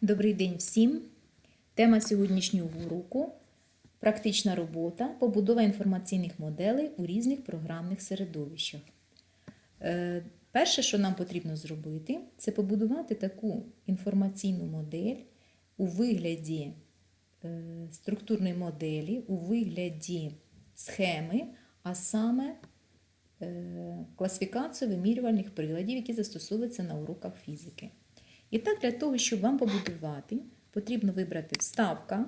Добрий день всім! Тема сьогоднішнього уроку практична робота, побудова інформаційних моделей у різних програмних середовищах. Е, Перше, що нам потрібно зробити, це побудувати таку інформаційну модель у вигляді е, структурної моделі, у вигляді схеми, а саме е, класифікацію вимірювальних приладів, які застосовуються на уроках фізики. І так, для того, щоб вам побудувати, потрібно вибрати вставка.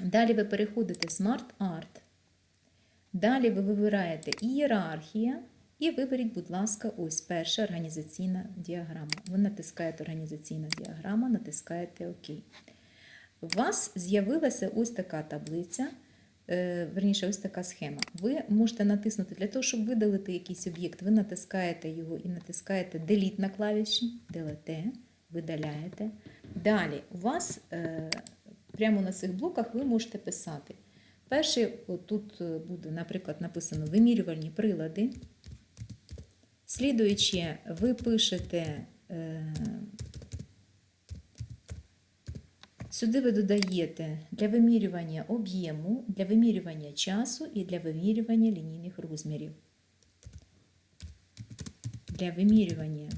Далі ви переходите в Smart Art. Далі ви вибираєте ієрархія. І виберіть, будь ласка, ось перша організаційна діаграма. Ви натискаєте організаційна діаграма, натискаєте ОК. У вас з'явилася ось така таблиця, верніше, ось така схема. Ви можете натиснути для того, щоб видалити якийсь об'єкт, ви натискаєте його і натискаєте Delete на клавіші, Delete, видаляєте. Далі у вас е, прямо на цих блоках ви можете писати. Перший, тут буде, наприклад, написано вимірювальні прилади. Слідуючи, ви пишете, е, сюди ви додаєте для вимірювання об'єму, для вимірювання часу і для вимірювання лінійних розмірів. Для вимірювання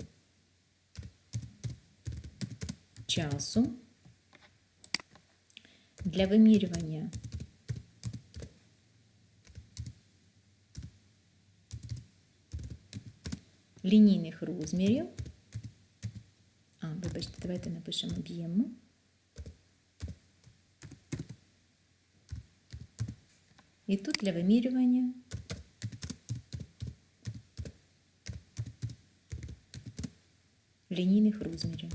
часу, для вимірювання лінійних розмірів. А, вибачте, давайте напишемо об'єму. І тут для вимірювання лінійних розмірів.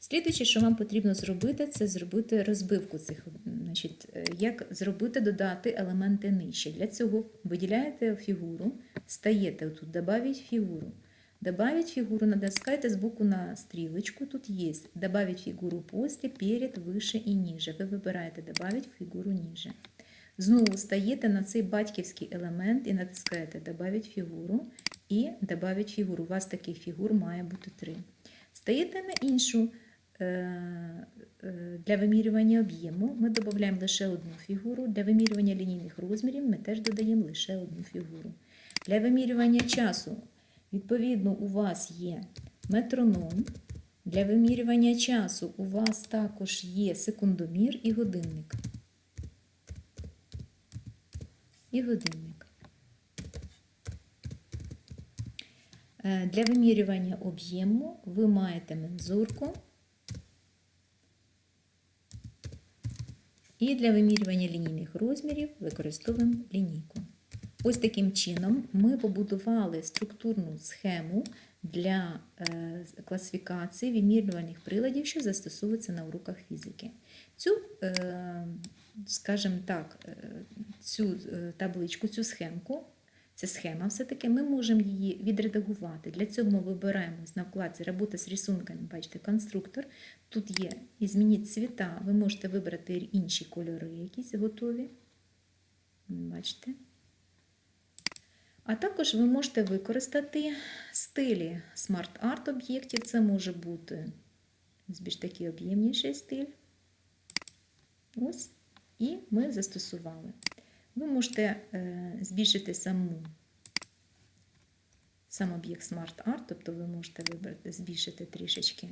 Слідуюче, що вам потрібно зробити, це зробити розбивку цих, значить, як зробити, додати елементи нижче. Для цього виділяєте фігуру, стаєте тут, добавить фігуру. Добавить фигуру, натискайте сбоку на стрілочку, тут є добавить фігуру після, перед, вище і ниже. Ви вибираєте добавить фігуру ниже. Знову стаєте на цей батьківський елемент і натискаєте добавить фігуру і добавить фігуру. У вас таких фігур має бути три. Стаєте на іншу для вимірювання об'єму ми додаємо лише одну фігуру. Для вимірювання лінійних розмірів ми теж додаємо лише одну фігуру. Для вимірювання часу, відповідно, у вас є метроном. Для вимірювання часу у вас також є секундомір і годинник. І годинник. Для вимірювання об'єму ви маєте мензурку. І для вимірювання лінійних розмірів використовуємо лінійку. Ось таким чином ми побудували структурну схему для класифікації вимірювальних приладів, що застосовуються на уроках фізики. Цю, скажімо так, цю табличку, цю схемку, це схема все-таки, ми можемо її відредагувати. Для цього ми вибираємо на вкладці Робота з рисунками, бачите, конструктор. Тут є і змініть цвіта, ви можете вибрати інші кольори, якісь готові. Бачите? А також ви можете використати стилі Art об'єктів. Це може бути більш такий об'ємніший стиль. Ось. І ми застосували. Ви можете збільшити саму, сам об'єкт Art, тобто ви можете вибрати, збільшити трішечки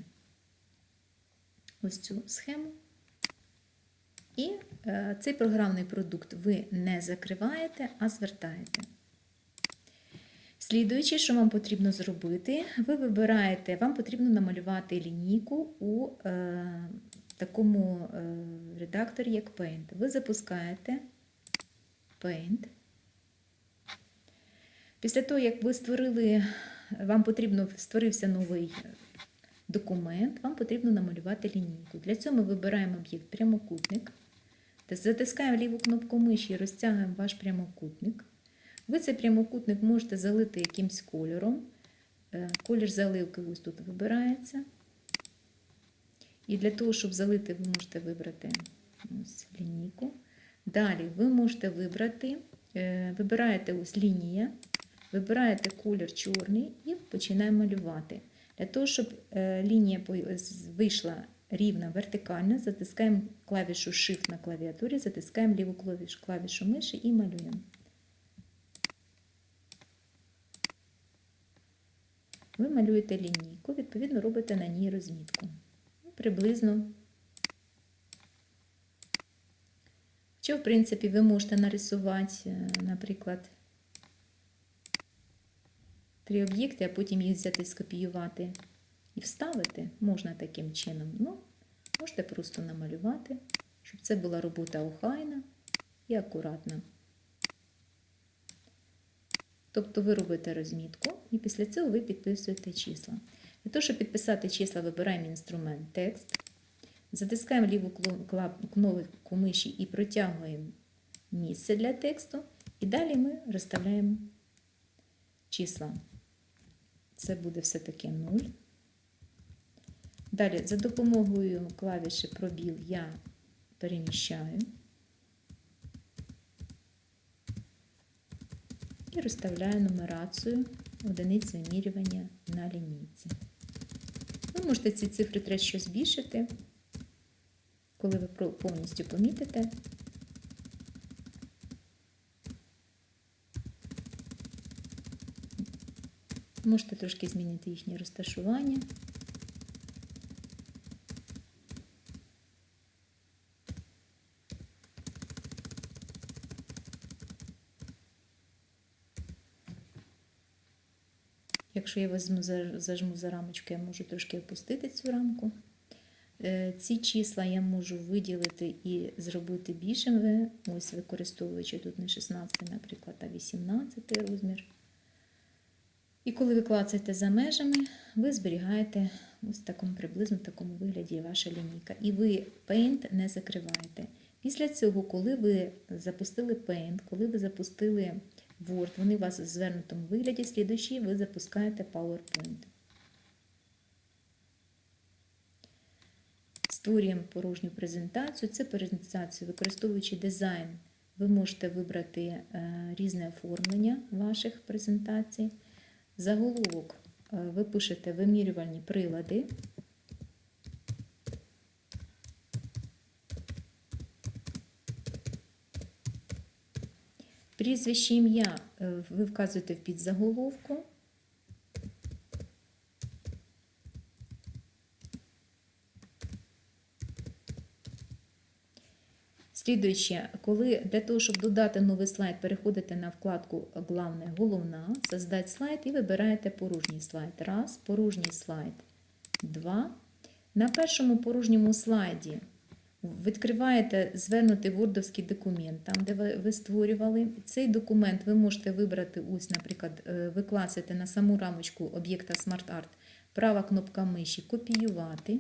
ось цю схему. І цей програмний продукт ви не закриваєте, а звертаєте. Слідуючи, що вам потрібно зробити, ви вибираєте, вам потрібно намалювати лінійку у е, такому е, редакторі, як Paint. Ви запускаєте Paint. Після того, як ви створили, вам потрібно створився новий документ, вам потрібно намалювати лінійку. Для цього ми вибираємо об'єкт прямокутник, затискаємо ліву кнопку миші і розтягуємо ваш прямокутник. Ви цей прямокутник можете залити якимсь кольором. Колір заливки ось тут вибирається. І для того, щоб залити, ви можете вибрати ось лінійку. Далі ви можете вибрати, вибираєте ось лінія, Вибираєте колір чорний і починаємо малювати. Для того, щоб е, лінія вийшла рівна вертикальна, затискаємо клавішу Shift на клавіатурі, затискаємо ліву клавішу, клавішу миші і малюємо. Ви малюєте лінійку, відповідно робите на ній розмітку. Ну, Приблизно. Що, в принципі, ви можете нарисувати, е, наприклад, три об'єкти, а потім їх взяти, скопіювати і вставити. Можна таким чином. Ну, можете просто намалювати, щоб це була робота охайна і акуратна. Тобто ви робите розмітку і після цього ви підписуєте числа. Для того, щоб підписати числа, вибираємо інструмент текст, затискаємо ліву кнопку миші і протягуємо місце для тексту. І далі ми розставляємо числа. Це буде все-таки 0. Далі, за допомогою клавіші пробіл я переміщаю. І розставляю нумерацію одиниць вимірювання на лінійці. Ви можете ці цифри трішки збільшити, коли ви повністю помітите. Можете трошки змінити їхнє розташування. Якщо я візьму за- зажму за рамочку, я можу трошки опустити цю рамку. Е, Ці числа я можу виділити і зробити більшими, ось використовуючи тут не 16, наприклад, а 18 розмір. І коли ви клацаєте за межами, ви зберігаєте ось в такому приблизно в такому вигляді ваша лінійка. І ви Paint не закриваєте. Після цього, коли ви запустили Paint, коли ви запустили Word, вони у вас в звернутому вигляді, слідуючі ви запускаєте PowerPoint. Створюємо порожню презентацію. Це презентацію, використовуючи дизайн, ви можете вибрати е, різне оформлення ваших презентацій. Заголовок е, ви пишете вимірювальні прилади. Прізвище ім'я е, ви вказуєте в підзаголовку. Слідуюче, коли для того, щоб додати новий слайд, переходите на вкладку Главне головна, создать слайд і вибираєте порожній слайд. Раз, порожній слайд. Два. На першому порожньому слайді відкриваєте звернутий вордовський документ, там, де ви, ви створювали. Цей документ ви можете вибрати, ось, наприклад, е, ви клацаєте на саму рамочку об'єкта SmartArt, права кнопка миші копіювати.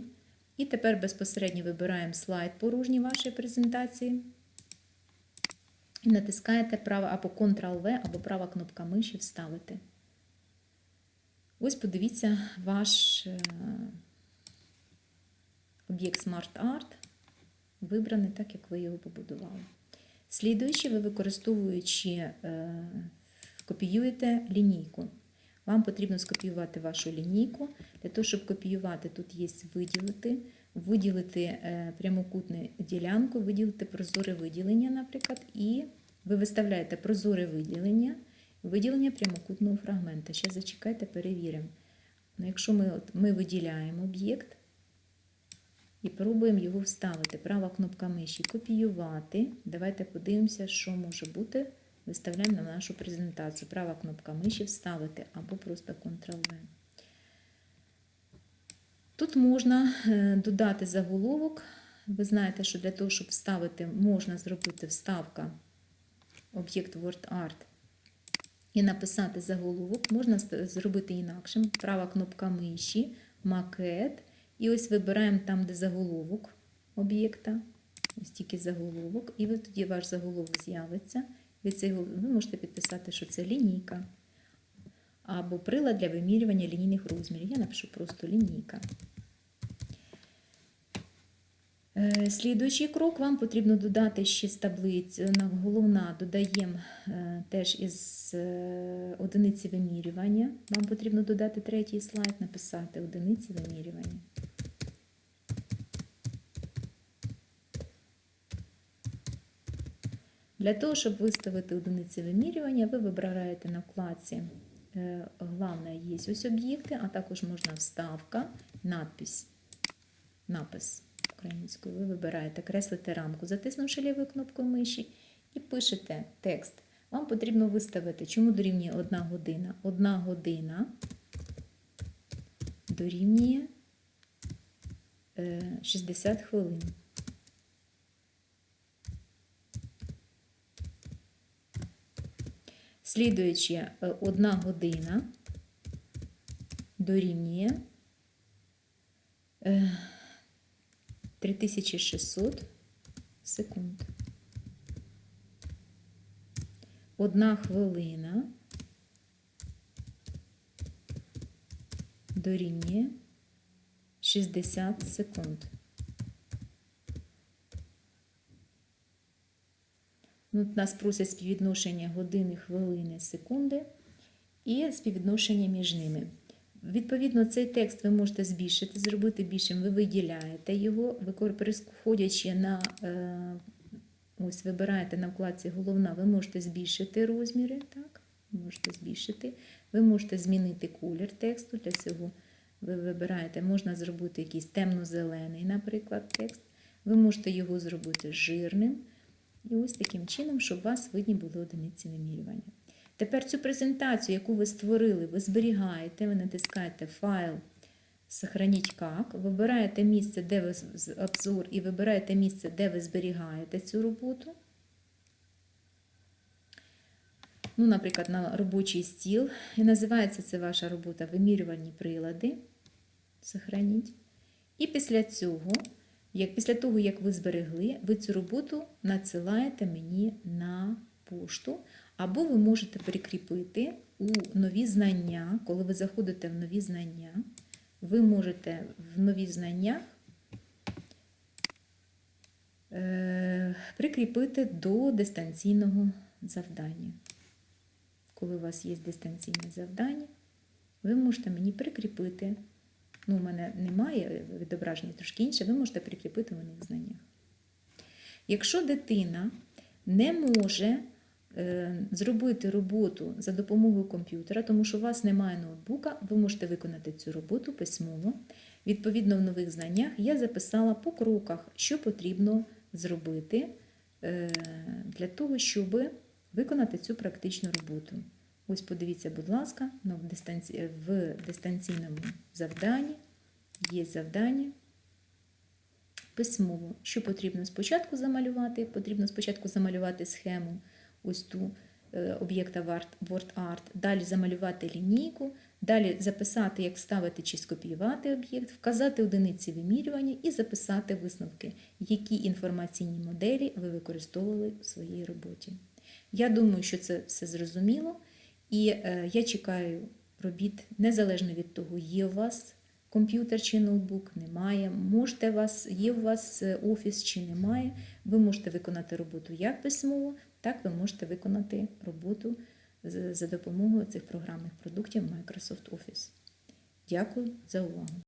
І тепер безпосередньо вибираємо слайд порожній вашої презентації. І натискаєте право або Ctrl-V, або права кнопка миші вставити. Ось подивіться ваш е, об'єкт Smart Art вибраний так, як ви його побудували. Слідуючи, ви використовуючи, е, копіюєте лінійку. Вам потрібно скопіювати вашу лінійку. Для того, щоб копіювати, тут є виділити, виділити е, прямокутну ділянку, виділити прозоре виділення, наприклад, і ви виставляєте прозоре виділення, виділення прямокутного фрагмента. Ще зачекайте, перевіримо. Ну, якщо ми, от, ми виділяємо об'єкт і пробуємо його вставити. Права кнопка миші копіювати. Давайте подивимося, що може бути. Виставляємо на нашу презентацію. Права кнопка миші вставити або просто Ctrl-V. Тут можна е, додати заголовок. Ви знаєте, що для того, щоб вставити, можна зробити вставка об'єкт WordArt і написати заголовок. Можна зробити інакшим. Права кнопка миші, макет. І ось вибираємо там, де заголовок об'єкта. Ось тільки заголовок. І ви тоді ваш заголовок з'явиться. Ви можете підписати, що це лінійка або прилад для вимірювання лінійних розмірів. Я напишу просто лінійка. Е, Слідуючий крок вам потрібно додати ще з таблиць. на- Головна додаємо е, теж із е, одиниці вимірювання. Вам потрібно додати третій слайд, написати одиниці вимірювання. Для того, щоб виставити одиниці вимірювання, ви вибираєте на вкладці е, Головне є ось об'єкти, а також можна вставка, надпись, напис українською. Ви вибираєте, креслите рамку, затиснувши лівою кнопкою миші, і пишете текст. Вам потрібно виставити, чому дорівнює 1 година. 1 година дорівнює е, 60 хвилин. Слідуючи, е, 1 година дорівнює е, 3600 секунд. Одна хвилина дорівнює 60 секунд. Ну, нас просять співвідношення години, хвилини, секунди і співвідношення між ними. Відповідно, цей текст ви можете збільшити, зробити більшим, ви виділяєте його, переходячи на е, ось вибираєте на вкладці головна, ви можете збільшити розміри, так, можете збільшити, ви можете змінити колір тексту. Для цього ви вибираєте, можна зробити якийсь темно-зелений, наприклад, текст. Ви можете його зробити жирним. І ось таким чином, щоб у вас видні були одиниці вимірювання. Тепер цю презентацію, яку ви створили, ви зберігаєте, ви натискаєте файл Сохраніть як, вибираєте місце, де ви обзор, і вибираєте місце, де ви зберігаєте цю роботу. Ну, Наприклад, на робочий стіл. І називається це ваша робота Вимірювальні прилади. Сохраніть. І після цього, як після того, як ви зберегли, ви цю роботу надсилаєте мені на пошту. Або ви можете прикріпити у нові знання, коли ви заходите в нові знання, ви можете в нові знання е, прикріпити до дистанційного завдання. Коли у вас є дистанційне завдання, ви можете мені прикріпити. Ну, у мене немає відображення трошки інше, ви можете прикріпити в нових знаннях. Якщо дитина не може зробити роботу за допомогою комп'ютера, тому що у вас немає ноутбука, ви можете виконати цю роботу письмово. Відповідно, в нових знаннях я записала по кроках, що потрібно зробити для того, щоб виконати цю практичну роботу. Ось подивіться, будь ласка, в дистанційному завданні є завдання. Письмово, що потрібно спочатку замалювати, потрібно спочатку замалювати схему ось ту об'єкта WordArt, далі замалювати лінійку, далі записати, як вставити чи скопіювати об'єкт, вказати одиниці вимірювання і записати висновки, які інформаційні моделі ви використовували в своїй роботі. Я думаю, що це все зрозуміло, і я чекаю робіт незалежно від того, є у вас. Комп'ютер чи ноутбук немає, можете у вас, є у вас офіс чи немає, ви можете виконати роботу як письмово, так ви можете виконати роботу за допомогою цих програмних продуктів Microsoft Office. Дякую за увагу!